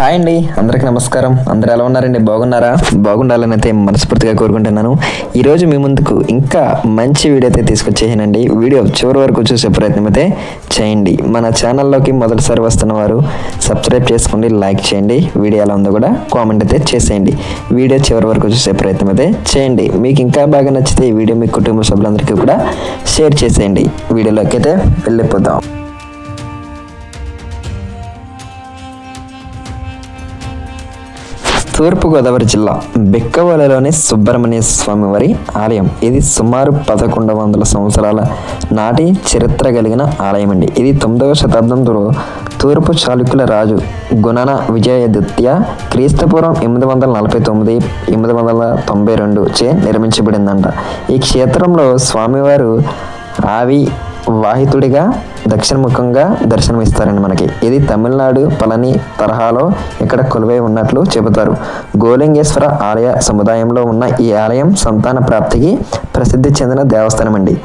Hi అండి అందరికి నమస్కారం. అందరు ఎలా ఉన్నారండి? బాగున్నారా? బాగుండాలని అయితే మనస్ఫూర్తిగా కోరుకుంటున్నాను. ఈరోజు మీ ముందుకు ఇంకా మంచి వీడియో అయితే తీసుకొచ్చేసానండి. వీడియో చివరి వరకు చూసే ప్రయత్నం అయితే చేయండి. మన ఛానల్లోకి మొదటిసారి వస్తున్న వారు సబ్స్క్రైబ్ చేసుకోండి లైక్ చేయండి. వీడియో ఎలా ఉందో కూడా కామెంట్ అయితే చేసేయండి. వీడియో చివరి వరకు చూసే ప్రయత్నం అయితే చేయండి. మీకు ఇంకా బాగా నచ్చితే ఈ వీడియో మీ కుటుంబ సభ్యులందరికీ కూడా షేర్ చేసేయండి. వీడియోలోకి అయితే వెళ్ళిపోదాం. తూర్పుగోదావరి జిల్లా బిక్కవలలోని సుబ్రహ్మణ్య స్వామి వారి ఆలయం. ఇది సుమారు పదకొండు వందల సంవత్సరాల నాటి చరిత్ర కలిగిన ఆలయం అండి. ఇది తొమ్మిదవ శతాబ్దంలో తూర్పు చాళుక్యుల రాజు గుణన విజయదిత్య క్రీస్తుపూర్వం ఎనిమిది వందల నలభై తొమ్మిది ఎనిమిది వందల తొంభై రెండు చే నిర్మించబడిందంట. ఈ క్షేత్రంలో స్వామివారు ఆవి వాహితుడిగా దక్షిణముఖంగా దర్శనమిస్తారండి మనకి. ఇది తమిళనాడు పళని తరహాలో ఇక్కడ కొలువై ఉన్నట్లు చెబుతారు. గోలింగేశ్వర ఆలయ సముదాయంలో ఉన్న ఈ ఆలయం సంతాన ప్రాప్తికి ప్రసిద్ధి చెందిన దేవస్థానం అండి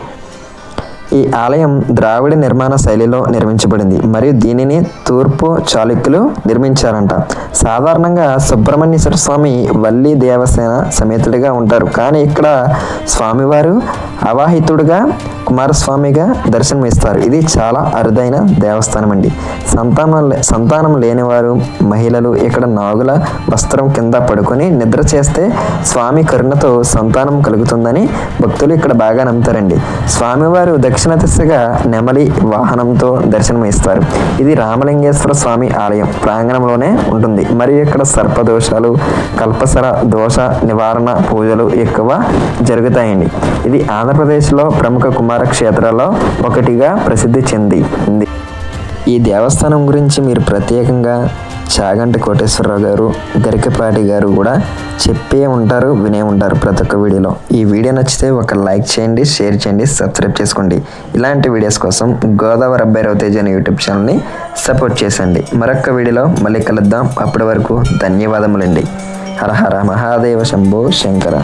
ఈ ఆలయం ద్రావిడ నిర్మాణ శైలిలో నిర్మించబడింది. మరియు దీనిని తూర్పు చాళుక్యులు నిర్మించారంట. సాధారణంగా సుబ్రహ్మణ్యేశ్వర స్వామి వల్లి దేవసేన సమేతుడిగా ఉంటారు. కానీ ఇక్కడ స్వామివారు అవాహితుడుగా కుమారస్వామిగా దర్శనం ఇస్తారు ఇది చాలా అరుదైన దేవస్థానం అండి సంతానం సంతానం లేనివారు మహిళలు ఇక్కడ నాగుల వస్త్రం కింద పడుకొని నిద్ర చేస్తే స్వామి కరుణతో సంతానం కలుగుతుందని భక్తులు ఇక్కడ బాగా నమ్ముతారండి. స్వామివారు దక్షిణ దిశగా నెమలి వాహనంతో దర్శనం ఇస్తారు ఇది రామలింగేశ్వర స్వామి ఆలయం ప్రాంగణంలోనే ఉంటుంది. మరియు ఇక్కడ సర్పదోషాలు కల్పసర దోష నివారణ పూజలు ఎక్కువ జరుగుతాయండి. ఇది ఆంధ్రప్రదేశ్లో ప్రముఖ కుమార క్షేత్రాల్లో ఒకటిగా ప్రసిద్ధి చెంది ఉంది ఈ దేవస్థానం గురించి మీరు ప్రత్యేకంగా చాగంటి కోటేశ్వరరావు గారు గరికపాటి గారు కూడా చెప్పే ఉంటారు వినే ఉంటారు ప్రతి ఒక్క వీడియోలో. ఈ వీడియో నచ్చితే ఒక లైక్ చేయండి షేర్ చేయండి సబ్స్క్రైబ్ చేసుకోండి. ఇలాంటి వీడియోస్ కోసం గోదావరి అబ్బాయి రవితేజ్ అనే యూట్యూబ్ ఛానల్ని సపోర్ట్ చేసండి. మరొక వీడియోలో మళ్ళీ కలుద్దాం. అప్పటి వరకు ధన్యవాదములండి. హర హర మహాదేవ శంభో శంకర.